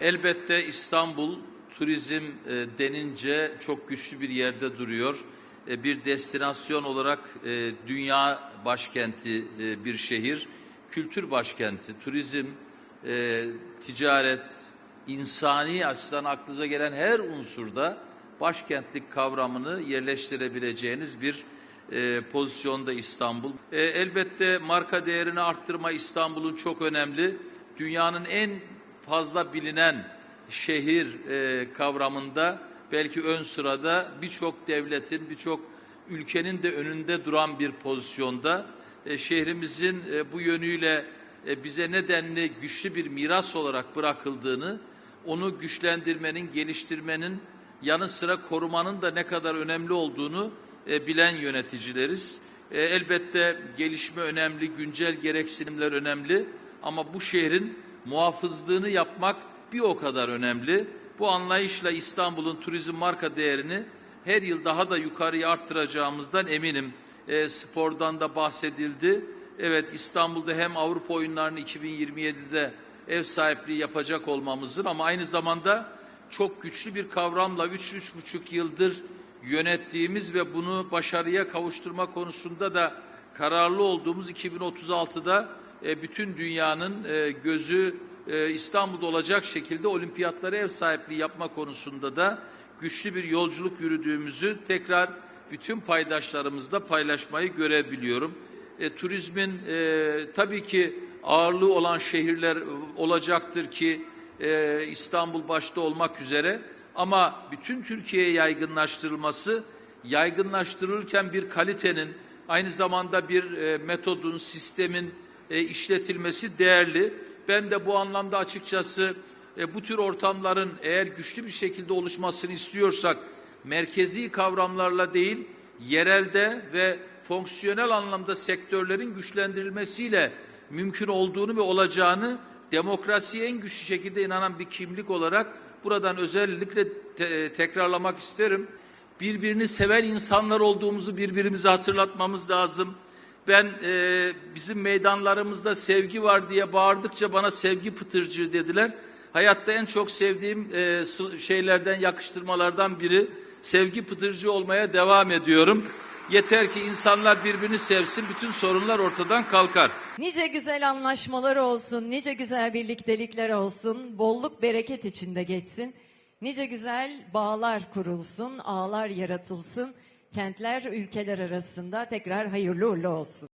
Elbette İstanbul turizm e, denince çok güçlü bir yerde duruyor. E, bir destinasyon olarak e, dünya başkenti e, bir şehir, kültür başkenti, turizm, e, ticaret, insani açıdan aklınıza gelen her unsurda başkentlik kavramını yerleştirebileceğiniz bir e, pozisyonda İstanbul. E, elbette marka değerini arttırma İstanbul'un çok önemli. Dünyanın en fazla bilinen şehir e, kavramında belki ön sırada birçok devletin, birçok ülkenin de önünde duran bir pozisyonda. E, şehrimizin e, bu yönüyle e, bize nedenli güçlü bir miras olarak bırakıldığını, onu güçlendirmenin, geliştirmenin yanı sıra korumanın da ne kadar önemli olduğunu e, bilen yöneticileriz. E, elbette gelişme önemli, güncel gereksinimler önemli ama bu şehrin muhafızlığını yapmak bir o kadar önemli. Bu anlayışla İstanbul'un turizm marka değerini her yıl daha da yukarıya arttıracağımızdan eminim. E, spordan da bahsedildi. Evet İstanbul'da hem Avrupa oyunlarını 2027'de ev sahipliği yapacak olmamızın ama aynı zamanda çok güçlü bir kavramla 3-3,5 yıldır yönettiğimiz ve bunu başarıya kavuşturma konusunda da kararlı olduğumuz 2036'da e, bütün dünyanın e, gözü e, İstanbul'da olacak şekilde olimpiyatlara ev sahipliği yapma konusunda da güçlü bir yolculuk yürüdüğümüzü tekrar bütün paydaşlarımızla paylaşmayı görebiliyorum. E, turizmin e, tabii ki ağırlığı olan şehirler olacaktır ki e, İstanbul başta olmak üzere ama bütün Türkiye'ye yaygınlaştırılması yaygınlaştırılırken bir kalitenin aynı zamanda bir e, metodun, sistemin e, işletilmesi değerli. Ben de bu anlamda açıkçası e, bu tür ortamların eğer güçlü bir şekilde oluşmasını istiyorsak merkezi kavramlarla değil yerelde ve fonksiyonel anlamda sektörlerin güçlendirilmesiyle mümkün olduğunu ve olacağını demokrasiye en güçlü şekilde inanan bir kimlik olarak buradan özellikle te- tekrarlamak isterim. Birbirini seven insanlar olduğumuzu birbirimize hatırlatmamız lazım. Ben e, bizim meydanlarımızda sevgi var diye bağırdıkça bana sevgi pıtırcığı dediler. Hayatta en çok sevdiğim e, şeylerden, yakıştırmalardan biri sevgi pıtırcığı olmaya devam ediyorum. Yeter ki insanlar birbirini sevsin, bütün sorunlar ortadan kalkar. Nice güzel anlaşmalar olsun, nice güzel birliktelikler olsun, bolluk bereket içinde geçsin. Nice güzel bağlar kurulsun, ağlar yaratılsın, kentler ülkeler arasında tekrar hayırlı uğurlu olsun.